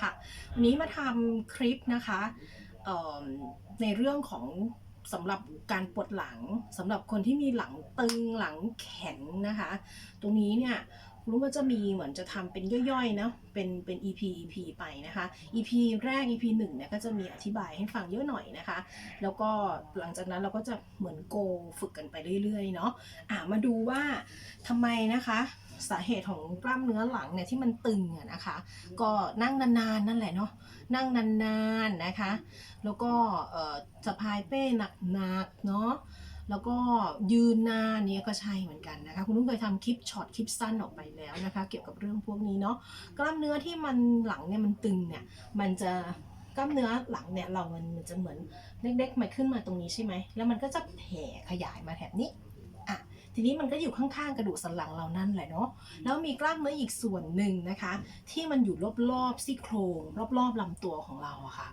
ค่ะ วันนี้มาทำคลิปนะคะในเรื่องของสำหรับการปวดหลังสำหรับคนที่มีหลังตึงหลังแข็งนะคะ ตรงนี้เนี่ยรู้ว่าจะมีเหมือนจะทำเป็นย่อยๆนะเป็นเป็น EP EP ไปนะคะ EP แรก EP หนึ่งเนี่ยก็จะมีอธิบายให้ฟังเยอะหน่อยนะคะ แล้วก็หลังจากนั้นเราก็จะเหมือนโกฝึกกันไปเรื่อยๆเนาะอะมาดูว่าทำไมนะคะ สาเหตุของกล้ามเนื้อหลังเนี่ยที่มันตึงอะนะคะ ก็นั่งนานๆนั่นแหละเนาะนั่งนานๆนะคะ แล้วก็สะพายเป้หนักๆเนาะแล้วก็ยืนนานเนี่ยก็ใช่เหมือนกันนะคะ คุณนุ้งเคยทำคลิปช็อตคลิปสั้นออกไปแล้วนะคะ เกี่ยวกับเรื่องพวกนี้เนาะกล้ามเนื้อที่มันหลังเนี่ยมันตึงเนี่ยมันจะกล้ามเนื้อหลังเนี่ยเรามันจะเหมือนเล็กๆมาขึ้นมาตรงนี้ใช่ไหมแล้วมันก็จะแผ่ขยายมาแถบนี้ ทีนี้มันก็อยู่ข้างๆกระดูกสันหลังเรานั่นแหละเนาะแล้วมีกล้ามเนื้ออีกส่วนหนึ่งนะคะ ที่มันอยู่รอบๆซี่โครงรอบๆลำตัวของเราอะค่ะ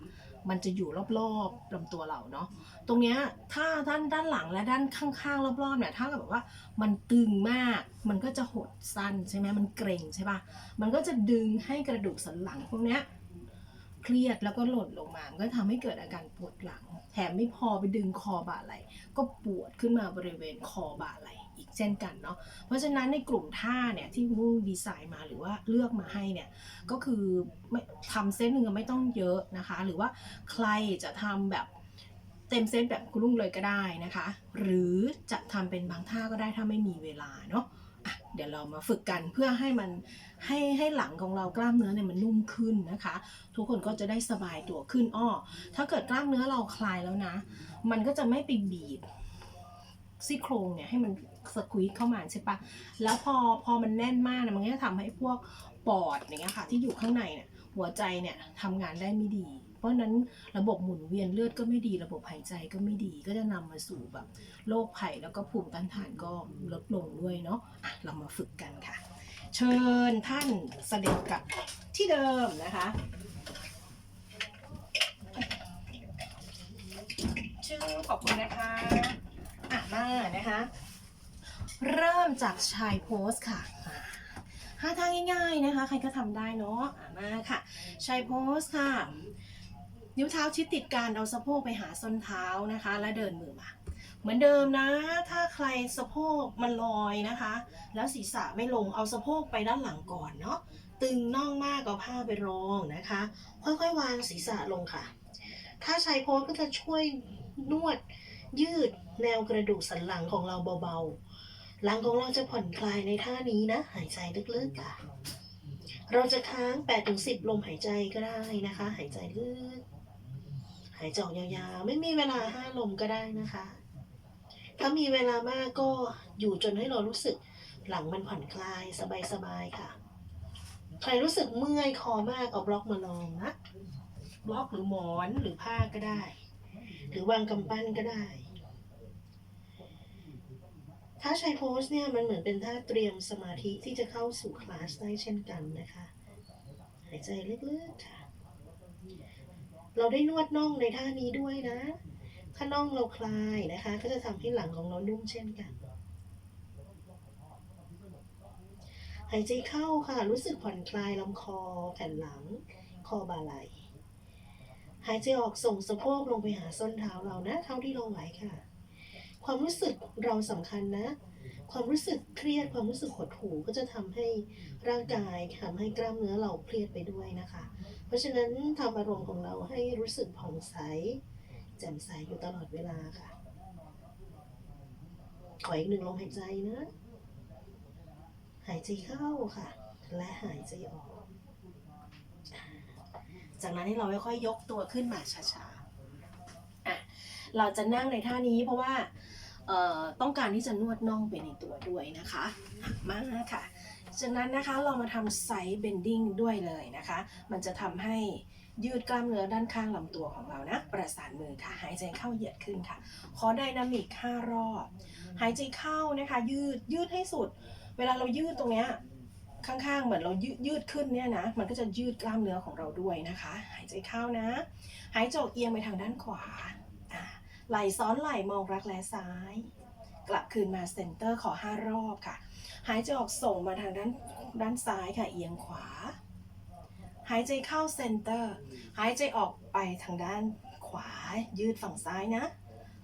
มันจะอยู่รอบๆลำตัวเราเนาะ ตรงเนี้ยถ้าด้านด้านหลังและด้านข้างๆรอบๆเนี่ย ถ้าแบบว่ามันตึงมาก มันก็จะหดสั้นใช่ไหมมันเกร็งใช่ปะมันก็จะดึงให้กระดูกสันหลังพวกเนี้ยเครียดแล้วก็หล่นลงมามันก็ทำให้เกิดอาการปวดหลัง แถมไม่พอไปดึงคอบ่าไหล ก็ปวดขึ้นมาบริเวณคอบ่าไหล อีกเช่นกันเนาะเพราะฉะนั้นในกลุ่มท่าเนี่ยที่นุ่งดีไซน์มาหรือว่าเลือกมาให้เนี่ยก็คือไม่ทำเซตหนึ่งไม่ต้องเยอะนะคะ หรือว่าใครจะทำแบบเต็มเซตแบบคุณลุงเลยก็ได้นะคะ หรือจะทำเป็นบางท่าก็ได้ถ้าไม่มีเวลาเนาะเดี๋ยวเรามาฝึกกันเพื่อให้มันให้ให้หลังของเรากล้ามเนื้อเนี่ยมันนุ่มขึ้นนะคะ ทุกคนก็จะได้สบายตัวขึ้นอ้อถ้าเกิดกล้ามเนื้อเราคลายแล้วนะ มันก็จะไม่ไปบีบซี่โครงเนี่ยให้มัน สควีทเข้ามาใช่ปะแล้วพอพอมันแน่นมากนะมันก็จะทำให้พวกปอดอย่างเงี้ยค่ะ ที่อยู่ข้างในเนี่ยหัวใจเนี่ยทำงานได้ไม่ดี เพราะฉะนั้นระบบหมุนเวียนเลือดก็ไม่ดี ระบบหายใจก็ไม่ดี ก็จะนำมาสู่แบบโรคภัยแล้วก็ภูมิต้านทานก็ลดลงด้วยเนาะอะเรามาฝึกกันค่ะ เชิญท่านเสด็จกลับที่เดิมนะคะชื่อขอบคุณนะคะอะมานะคะ เริ่มจากชายโพสค่ะหาทางง่ายๆนะคะ ใครก็ทำได้เนาะอะมาค่ะชายโพสค่ะ นิ้วเท้าชิดติดกันเอาสะโพกไปหาส้นเท้านะคะ และเดินมือมา เหมือนเดิมนะ ถ้าใครสะโพกมันลอยนะคะ แล้วศีรษะไม่ลงเอาสะโพกไปด้านหลังก่อนเนาะตึงน่องมากเอาผ้าไปรองนะคะ ค่อยๆวางศีรษะลงค่ะ ถ้าชายโพสก็จะช่วยนวดยืดแนวกระดูกสันหลังของเราเบาๆ หลังของเราจะผ่อนคลายในท่านี้นะ หายใจลึกๆค่ะ เราจะค้าง 8-10 ลมหายใจก็ได้นะคะ หายใจลึก หายใจออกยาวๆ ไม่มีเวลา 5 ลมก็ได้นะคะ ถ้ามีเวลามากก็อยู่จนให้เรารู้สึกหลังมันผ่อนคลายสบายๆค่ะ ใครรู้สึกเมื่อยคอมากเอาบล็อกมาลองนะ บล็อกหรือหมอนหรือผ้าก็ได้ หรือวางกำปั้นก็ได้ ถ้าใช้โพสเนี่ยมันเหมือนเป็นท่าเตรียมสมาธิที่จะเข้าสู่คลาสได้เช่นกันนะคะ หายใจลึกๆค่ะ เราได้นวดน่องในท่านี้ด้วยนะ ถ้าน่องเราคลายนะคะ ก็จะทำให้หลังของเรานุ่มเช่นกัน หายใจเข้าค่ะ รู้สึกผ่อนคลายลำคอแผ่นหลัง คอบ่าไหล่หายใจออกส่งสะโพกลงไปหาส้นเท้าเรานะ เท่าที่เราไหวค่ะ ความรู้สึกเราสำคัญนะ ความรู้สึกเครียดความรู้สึกหดหู่ก็จะทำให้ร่างกายทำให้กล้ามเนื้อเราเครียดไปด้วยนะคะ เพราะฉะนั้นทำอารมณ์ของเราให้รู้สึกผ่องใสแจ่มใสอยู่ตลอดเวลาค่ะ ขออีกหนึ่งลมหายใจนะ หายใจเข้าค่ะ และหายใจออก จากนั้นให้เราค่อยๆยกตัวขึ้นมาช้าๆ เราจะนั่งในท่านี้เพราะว่าต้องการที่จะนวดน่องไปในตัวด้วยนะคะอะมาค่ะจากนั้นนะคะเรามาทำไซด์เบนดิ้งด้วยเลยนะคะ มันจะทำให้ยืดกล้ามเนื้อด้านข้างลำตัวของเรานะ ประสานมือค่ะ หายใจเข้าเหยียดขึ้นค่ะ ขอไดนามิก5รอบ หายใจเข้านะคะ ยืดยืดให้สุด เวลาเรายืดตรงเนี้ยข้างๆ เหมือนเรายืดยืดขึ้นเนี่ยนะ มันก็จะยืดกล้ามเนื้อของเราด้วยนะคะ หายใจเข้านะ หายใจออกเอียงไปทางด้านขวา ไหลซ้อนไหลมองรักแร้ซ้าย กลับคืนมาเซนเตอร์ขอ 5 รอบค่ะ หายใจออกส่งมาทางด้านด้านซ้ายค่ะเอียงขวา หายใจเข้าเซนเตอร์ หายใจออกไปทางด้านขวา ยืดฝั่งซ้ายนะ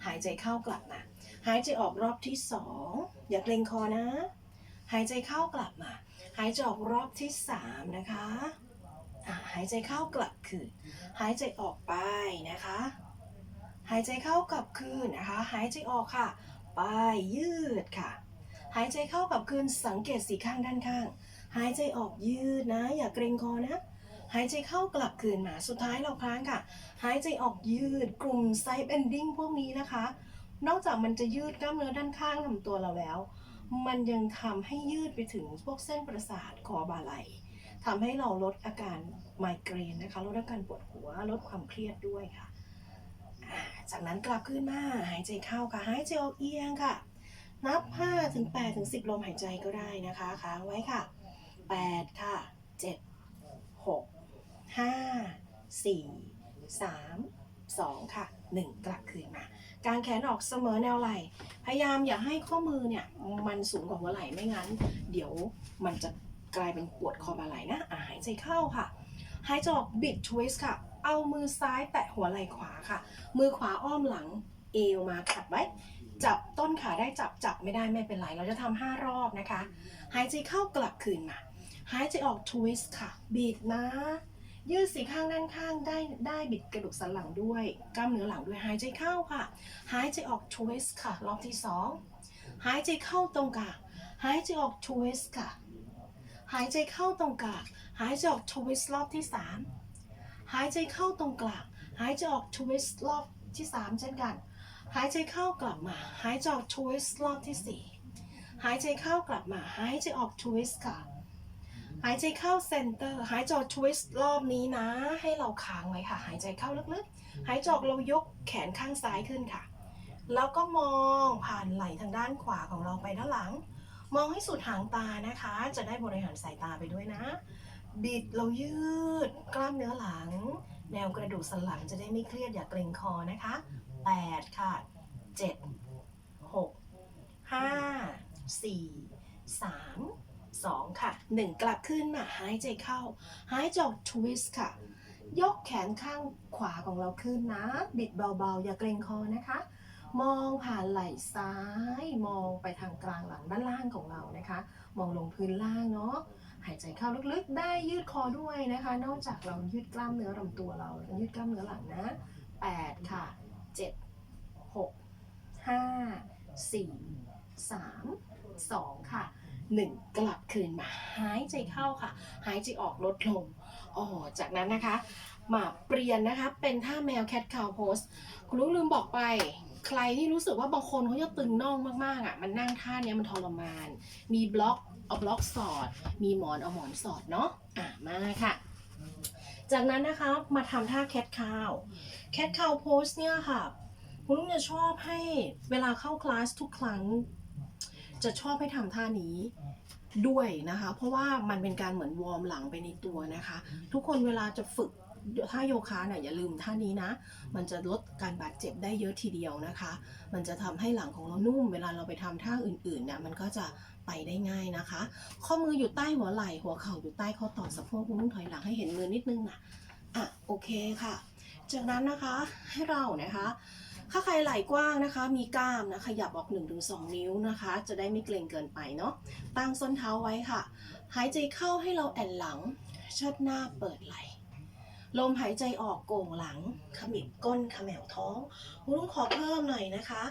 หายใจเข้ากลับมา หายใจออกรอบที่สองอย่าเกรงคอนะ หายใจเข้ากลับมา หายใจออกรอบที่สามนะคะะหายใจเข้ากลับคืนหายใจออกไปนะคะ หายใจเข้ากลับคืนนะคะ หายใจออกค่ะ ไปยืดค่ะ หายใจเข้ากลับคืนสังเกตสีข้างด้านข้าง หายใจออกยืดนะ อย่าเกรงคอนะหายใจเข้ากลับคืนมาสุดท้ายเราค้างค่ะ หายใจออกยืดกลุ่มไซด์เบนดิ้งพวกนี้นะคะ นอกจากมันจะยืดกล้ามเนื้อด้านข้างลำตัวเราแล้ว มันยังทำให้ยืดไปถึงพวกเส้นประสาทคอบ่าไหล่ทำให้เราลดอาการไมเกรนนะคะ ลดอาการปวดหัวลดความเครียดด้วยค่ะ จากนั้นกลับขึ้นมาหายใจเข้าค่ะหายใจออกเอียงค่ะ นับ5ถึง8ถึง10 ลมหายใจก็ได้นะคะค้างไว้ค่ะ 8 ค่ะ 7 6 5 4 3 2 ค่ะ 1 กลับคืนมา กางแขนออกเสมอแนวไหล่ พยายามอย่าให้ข้อมือเนี่ย มันสูงกว่าหัวไหล่ไม่งั้น เดี๋ยวมันจะกลายเป็นปวดคอบ่าไหล่นะะหายใจเข้าค่ะ หายใจออกบิดทวิสต์ค่ะ เอามือซ้ายแตะหัวไหล่ขวาค่ะ มือขวาอ้อมหลังเอวมาขัดไว้ จับต้นขาได้จับจับไม่ได้ไม่เป็นไร เราจะทำห้ารอบนะคะ หายใจเข้ากลับคืนมา หายใจออกทวิสต์ค่ะบิดนะ ยืดสีข้างด้านข้างได้ได้บิดกระดูกสันหลังด้วย กล้ามเนื้อหลังด้วย หายใจเข้าค่ะ หายใจออกทวิสต์ค่ะ รอบที่สองหายใจเข้าตรงกลางหายใจออกทวิสต์ค่ะ หายใจเข้าตรงกลางหายใจออกทวิสต์รอบที่สาม หายใจเข้าตรงกลาง หายใจออกทวิสรอบที่สามเช่นกัน หายใจเข้ากลับมา หายใจออกทวิสรอบที่สี่หายใจเข้ากลับมา หายใจออกทวิสค่ะ หายใจเข้าเซนเตอร์ หายใจออกทวิสต์รอบนี้นะ ให้เราค้างไว้ค่ะ หายใจเข้าลึกๆ หายใจออกเรายกแขนข้างซ้ายขึ้นค่ะ แล้วก็มองผ่านไหล่ทางด้านขวาของเราไปด้านหลัง มองให้สุดหางตานะคะ จะได้บริหารสายตาไปด้วยนะ บิดเรายืดกล้ามเนื้อหลัง แนวกระดูกสันหลังจะได้ไม่เครียดอย่าเกร็งคอนะคะ 8 ค่ะ 7 6 5 4 3 2 ค่ะ 1 กลับขึ้นมาหายใจเข้า หายใจออกทวิสต์ค่ะ ยกแขนข้างขวาของเราขึ้นนะ บิดเบาๆ อย่าเกรงคอนะคะ มองผ่านไหล่ซ้าย มองไปทางกลางหลังด้านล่างของเรานะคะ มองลงพื้นล่างเนาะ หายใจเข้าลึกๆ ได้ยืดคอด้วยนะคะ นอกจากเรายืดกล้ามเนื้อลำตัวเรายืดกล้ามเนื้อหลังนะ 8 ค่ะ 7 6 5 4 3 2 ค่ะ 1 กลับคืนมาหายใจเข้าค่ะ หายใจออกลดลงอ๋อจากนั้นนะคะมาเปลี่ยนนะคะ เป็นท่าแมวแคทคาวโพสคุณลูกลืมบอกไป ใครที่รู้สึกว่าบางคนเขาจะตึงน่องมากๆอะ มันนั่งท่าเนี้ยมันทรมาน มีบล็อก เอาบล็อกสอด มีหมอนเอาหมอนสอดเนาะอะมาค่ะ จากนั้นนะคะมาทำท่าแคทคาวแคทคาวโพสเนี่ยค่ะคุณลุงจะชอบให้เวลาเข้าคลาสทุกครั้ง จะชอบให้ทำท่านี้ด้วยนะคะ เพราะว่ามันเป็นการเหมือนวอร์มหลังไปในตัวนะคะ ทุกคนเวลาจะฝึกท่าโยคะเนี่ยอย่าลืมท่านี้นะ มันจะลดการบาดเจ็บได้เยอะทีเดียวนะคะ มันจะทำให้หลังของเรานุ่ม เวลาเราไปทำท่าอื่นๆเนี่ยมันก็จะ ไปได้ง่ายนะคะ ข้อมืออยู่ใต้หัวไหล่ หัวเข่าอยู่ใต้ข้อต่อสะโพกคุณต้องถอยหลังให้เห็นมือนิดนึงนะอะโอเคค่ะ จากนั้นนะคะให้เรานะคะถ้าใครไหล่กว้างนะคะ มีกล้ามนะขยับออก 1-2 นิ้วนะคะ จะได้ไม่เกร็งเกินไปเนาะตั้งส้นเท้าไว้ค่ะ หายใจเข้าให้เราแอนหลังเชิดหน้าเปิดไหล่ ลมหายใจออกโก่งหลัง ขมิบก้นขมวท้องคุณลุงขอเพิ่มหน่อยนะคะ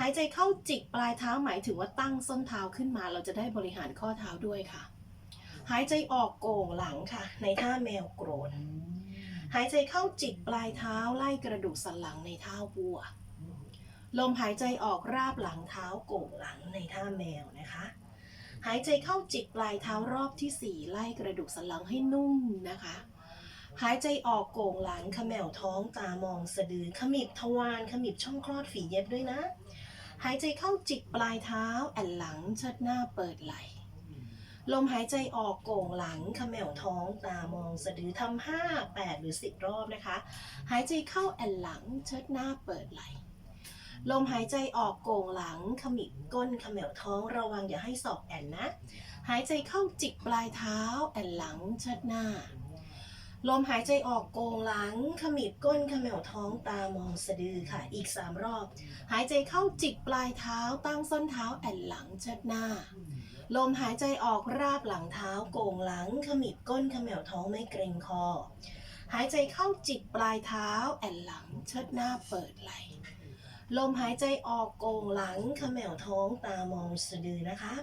หายใจเข้าจิกปลายเท้าหมายถึงว่าตั้งส้นเท้าขึ้นมา เราจะได้บริหารข้อเท้าด้วยค่ะ หายใจออกโก่งหลังค่ะ ในท่าแมวโกรธหายใจเข้าจิกปลายเท้าไล่กระดูกสันหลังในท่าวัว ลมหายใจออกราบหลังเท้าโก่งหลังในท่าแมวนะคะหายใจเข้าจิกปลายเท้ารอบที่ 4 ไล่กระดูกสันหลังให้นุ่มนะคะ หายใจออกโก่งหลังขมวท้องตามองสะดือขมิบทวารขมิบช่องคลอดฝีเย็บด้วยนะ หายใจเข้าจิกปลายเท้าแอนหลังเชิดหน้าเปิดไหลลมหายใจออกโก่งหลังขมวท้องตามองสะดือทำห้าแปดหรือสิบรอบนะคะ หายใจเข้าแอนหลังเชิดหน้าเปิดไหลลมหายใจออกโก่งหลังขมิบก้นขมวท้องระวังอย่าให้ศอกแอนนะ หายใจเข้าจิกปลายเท้าแอนหลังเชิดหน้า ลมหายใจออกโกงหลัง ขมิบก้นขมวท้องตามองสะดือค่ะ อีกสามรอบ หายใจเข้าจิกปลายเท้าตั้งส้นเท้าแอนหลังเชิดหน้า ลมหายใจออกราบหลังเท้าโกงหลัง ขมิบก้นขมวท้องไม่เกรงคอ หายใจเข้าจิกปลายเท้าแอนหลังเชิดหน้าเปิดไหลลมหายใจออกโกงหลังขมวท้องตามองสะดือนะคะ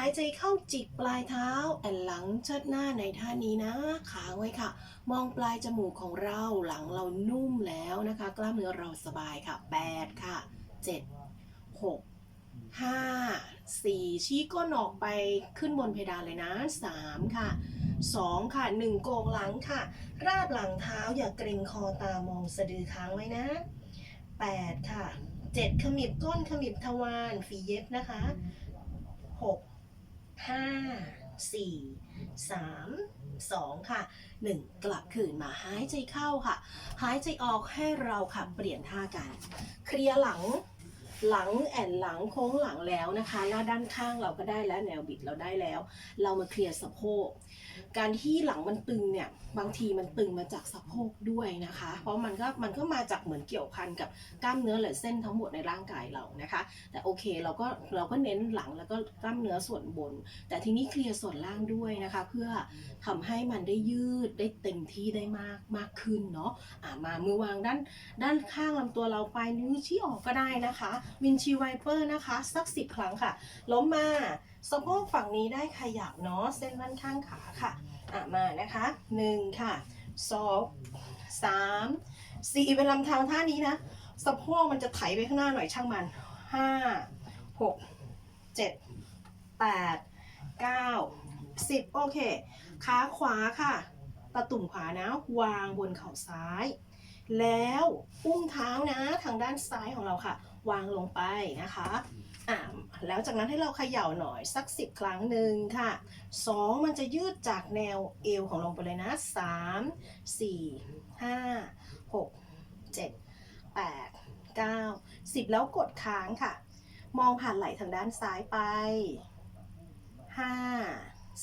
หายใจเข้าจิกปลายเท้าแอนหลังเชิดหน้าในท่านี้นะขาไว้ค่ะ มองปลายจมูกของเราหลังเรานุ่มแล้วนะคะ กล้ามเนื้อเราสบายค่ะ 8 ค่ะ 7 6 5 4ชี้ก้นออกไปขึ้นบนเพดานเลยนะ3ค่ะ2ค่ะ1โกงหลังค่ะ ราบหลังเท้าอย่าเกรงคอตามองสะดือค้างไว้นะ8ค่ะ7ขมิบก้นขมิบทวารฝีเย็บนะคะ 6 5 4 3 2ค่ะ1กลับคืนมาหายใจเข้าค่ะ หายใจออกให้เราค่ะเปลี่ยนท่ากัน เคลียร์หลัง หลังแอนหลังโค้งหลังแล้วนะคะหน้าด้านข้างเราก็ได้แล้วแนวบิดเราได้แล้ว เรามาเคลียร์สะโพกการที่หลังมันตึงเนี่ยบางทีมันตึงมาจากสะโพกด้วยนะคะ เพราะมันก็มันก็มาจากเหมือนเกี่ยวพันกับกล้ามเนื้อหรือเส้นทั้งหมดในร่างกายเรานะคะ แต่โอเคเราก็เราก็เน้นหลังแล้วก็กล้ามเนื้อส่วนบน แต่ทีนี้เคลียร์ส่วนล่างด้วยนะคะ เพื่อทำให้มันได้ยืดได้เต็มที่ได้มากมากขึ้นเนาะอ่ามามือวางด้านด้านข้างลำตัวเราปลายนิ้วชี้ออกก็ได้นะคะวินชีไวเปอร์นะคะ สักสิบครั้งค่ะ ล้มมาสะโพกฝั่งนี้ได้ขยับเนาะเส้นด้านข้างขาค่ะอะมานะคะหนึ่งค่ะสองสามสี่เป็นลำทางท่านี้นะสะโพกมันจะไถไปข้างหน้าหน่อยช่างมันห้าหกเจ็ดแปดเก้าสิบโอเคขาขวาค่ะ ตะตุ่มขวานะ วางบนเข่าซ้าย แล้วอุ้งเท้านะ ทางด้านซ้ายของเราค่ะ วางลงไปนะคะอ่าแล้วจากนั้นให้เราเขย่าหน่อยสักสิบครั้งหนึ่งค่ะสองมันจะยืดจากแนวเอวของลงไปเลยนะสามสี่ห้าหกเจ็ดแปดเก้าสิบแล้วกดค้างค่ะ มองผ่านไหล่ทางด้านซ้ายไปห้า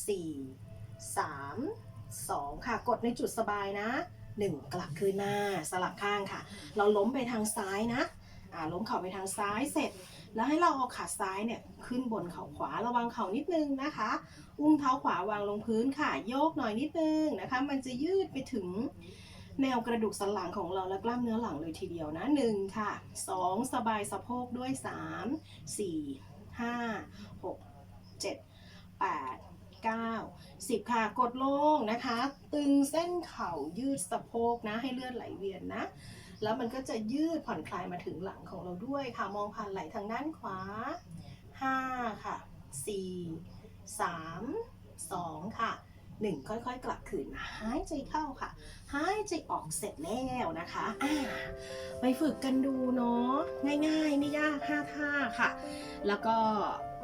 สี่สามสองค่ะกดในจุดสบายนะหนึ่งกลับคืนหน้าสลับข้างค่ะ เราล้มไปทางซ้ายนะ อ่าล้มเข่าไปทางซ้ายเสร็จ แล้วให้เราเอาขาซ้ายเนี่ยขึ้นบนเข่าขวาระวังเข่านิดนึงนะคะ อุ้งเท้าขวาวางลงพื้นค่ะโยกหน่อยนิดนึงนะคะ มันจะยืดไปถึงแนวกระดูกสันหลังของเราและกล้ามเนื้อหลังเลยทีเดียวนะหนึ่งค่ะสองสบายสะโพกด้วยสามสี่ห้าหกเจ็ดแปดเก้าสิบค่ะกดลงนะคะ ตึงเส้นเข่ายืดสะโพกนะให้เลือดไหลเวียนนะ แล้วมันก็จะยืดผ่อนคลายมาถึงหลังของเราด้วยค่ะ มองผ่านไหล่ทางด้านขวา 5 ค่ะ 4 3 2 ค่ะ 1 ค่อยๆ กลับคืนมาหายใจเข้าค่ะ หายใจออกเสร็จแล้วนะคะไปฝึกกันดูเนาะง่ายๆ ไม่ยาก5ท่าค่ะ แล้วก็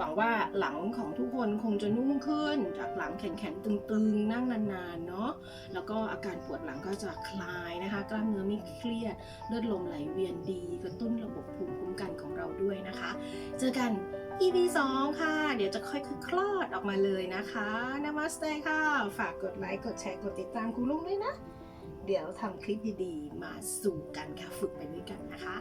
หวังว่าหลังของทุกคนคงจะนุ่มขึ้น จากหลังแข็งๆตึงๆ นั่งนานๆเนาะแล้วก็อาการปวดหลังก็จะคลายนะคะ กล้ามเนื้อไม่เครียดเลือดลมไหลเวียนดี กระตุ้นระบบภูมิคุ้มกันของเราด้วยนะคะ เจอกัน EP 2 ค่ะ เดี๋ยวจะค่อยๆคลอดออกมาเลยนะคะนามัสเตค่ะ ฝากกดไลค์กดแชร์กดติดตามคุณลุงด้วยนะ เดี๋ยวทำคลิปดีๆ มาสู่กันค่ะ ฝึกไปด้วยกันนะคะ